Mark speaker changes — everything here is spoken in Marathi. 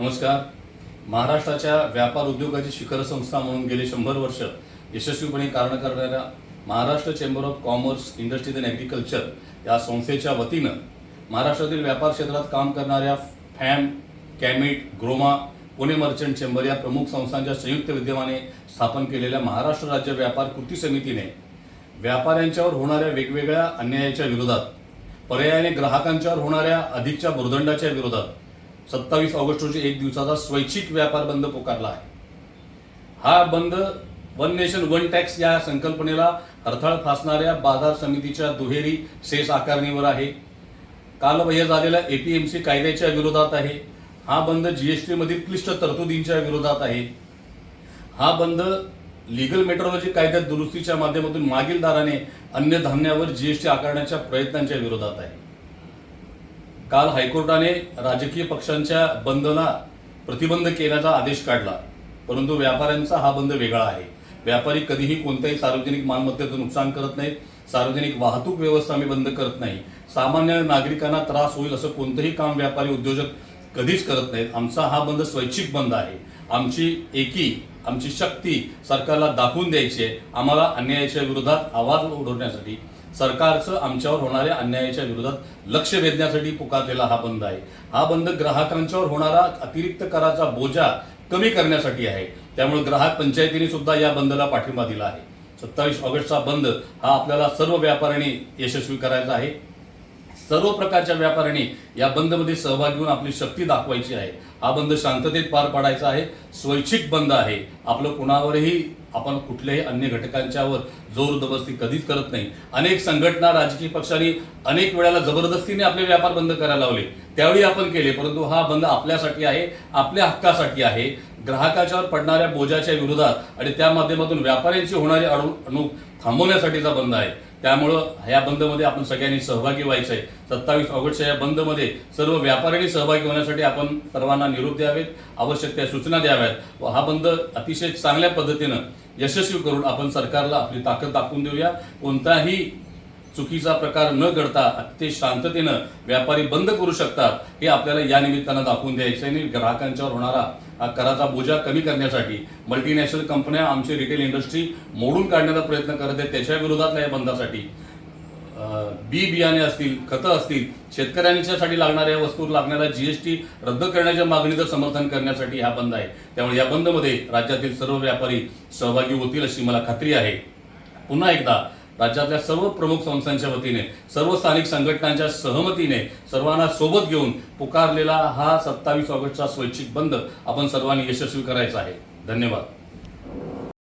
Speaker 1: नमस्कार. महाराष्ट्राच्या व्यापार उद्योगाची शिखर संस्था म्हणून गेले शंभर वर्ष यशस्वीपणे कारण करणाऱ्या Maharashtra chamber of commerce industries and agriculture या संस्थेच्या वतीनं महाराष्ट्रातील व्यापार क्षेत्रात काम करणाऱ्या FAM CAMIT GROMA Pune merchant chamber या प्रमुख संस्थांच्या संयुक्त विद्यमाने स्थापन केलेल्या महाराष्ट्र राज्य व्यापार कृती समितीने व्यापाऱ्यांच्यावर होणाऱ्या वेगवेगळ्या अन्यायाच्या विरोधात पर्यायाने ग्राहकांच्यावर होणाऱ्या अधिकच्या भुर्दंडाच्या विरोधात सत्तावीस ऑगस्ट रोजी एक दिवसाचा स्वैच्छिक व्यापार बंद पुकारला आहे. हा बंद वन नेशन वन टॅक्स या संकल्पनेला हरथाळ फासणाऱ्या बाजार समितीच्या दुहेरी सेस आकारणीवर आहे. कालबाह्य झालेल्या एपीएमसी कायद्याच्या विरोधात आहे. हा बंद जीएसटी मधील क्लिष्ट तरतुदींच्या विरोधात आहे. हा बंद लिगल मेट्रोलॉजी कायद्यात दुरुस्तीच्या माध्यमातून मागील दाराने अन्य धान्यावर जीएसटी आकारण्याच्या प्रयत्नांच्या विरोधात आहे. काल हायकोर्टाने राजकीय पक्षांच्या बंदला प्रतिबंध केल्याचा आदेश काढला. परंतु व्यापाऱ्यांचा हा बंद वेगळा आहे. व्यापारी कधीही कोणत्याही सार्वजनिक मालमत्तेचं नुकसान करत नाहीत. सार्वजनिक वाहतूक व्यवस्था आम्ही बंद करत नाही. सामान्य नागरिकांना त्रास होईल असं कोणतंही काम व्यापारी उद्योजक कधीच करत नाहीत. आमचा हा बंद स्वैच्छिक बंद आहे. आमची एकी आमची शक्ती सरकारला दाखवून द्यायची आहे. आम्हाला अन्यायाच्या विरोधात आवाज उडवण्यासाठी सरकारचं आमच्यावर होणाऱ्या अन्यायाच्या विरोधात लक्ष वेधण्यासाठी पुकारलेला हा बंद आहे. हा बंद ग्राहकांच्यावर होणारा अतिरिक्त कराचा बोजा कमी करण्यासाठी आहे. त्यामुळे ग्राहक पंचायतीने सुद्धा या बंदला पाठिंबा दिला आहे. सत्तावीस ऑगस्टचा बंद हा आपल्याला सर्व व्यापाऱ्यांनी यशस्वी करायचा आहे. सर्व प्रकारच्या व्यापाऱ्यांनी या बंदमध्ये सहभागी होऊन आपली शक्ती दाखवायची आहे. हा बंद शांततेत पार पाडायचा आहे. स्वैच्छिक बंद आहे. आपलं कुणावरही आपण कुठल्याही अन्य घटकांच्यावर जोर जबरदस्ती कधीच करत नाही. अनेक संघटना राजकीय पक्षांनी अनेक वेळेला जबरदस्तीने आपले व्यापार बंद करायला लावले. त्यावेळी आपण केले परंतु हा बंद आपल्यासाठी आहे आपल्या हक्कासाठी आहे. ग्राहकाच्यावर पडणाऱ्या बोजाच्या विरोधात आणि त्या माध्यमातून व्यापाऱ्यांची होणारी अडवणूक थांबवण्यासाठीचा बंद आहे. त्यामुळं ह्या बंदमध्ये आपण सगळ्यांनी सहभागी व्हायचं आहे सत्तावीस ऑगस्टच्या या बंदमध्ये सर्व व्यापाऱ्यांनी सहभागी होण्यासाठी आपण सर्वांना निरोप द्यावेत आवश्यक त्या सूचना द्याव्यात. व हा बंद अतिशय चांगल्या पद्धतीनं यशस्वी करून आपण सरकारला आपली ताकद दाखवून देऊया. कोणताही चुकीचा प्रकार न घडता ते शांततेनं व्यापारी बंद करू शकतात हे आपल्याला या निमित्तानं दाखवून द्यायचं आणि ग्राहकांच्यावर होणारा हा कराचा बोजा कमी करण्यासाठी मल्टीनॅशनल कंपन्या आमची रिटेल इंडस्ट्री मोडून काढण्याचा प्रयत्न करत आहेत. त्याच्या विरोधातल्या या बंदासाठी बी बियाणे असतील खतं असतील शेतकऱ्यांच्यासाठी लागणाऱ्या वस्तूवर लागणारा जीएसटी रद्द करण्याच्या मागणीचं समर्थन करण्यासाठी हा बंद आहे. त्यामुळे या बंदमध्ये राज्यातील सर्व व्यापारी सहभागी होतील अशी मला खात्री आहे. पुन्हा एकदा राज्यातल्या सर्व प्रमुख संस्थांच्या वतीने सर्व स्थानिक संघटनांच्या सहमतीने सर्वांना सोबत घेऊन पुकारलेला हा सत्तावीस ऑगस्टचा स्वैच्छिक बंद आपण सर्वांनी यशस्वी करायचा आहे. धन्यवाद.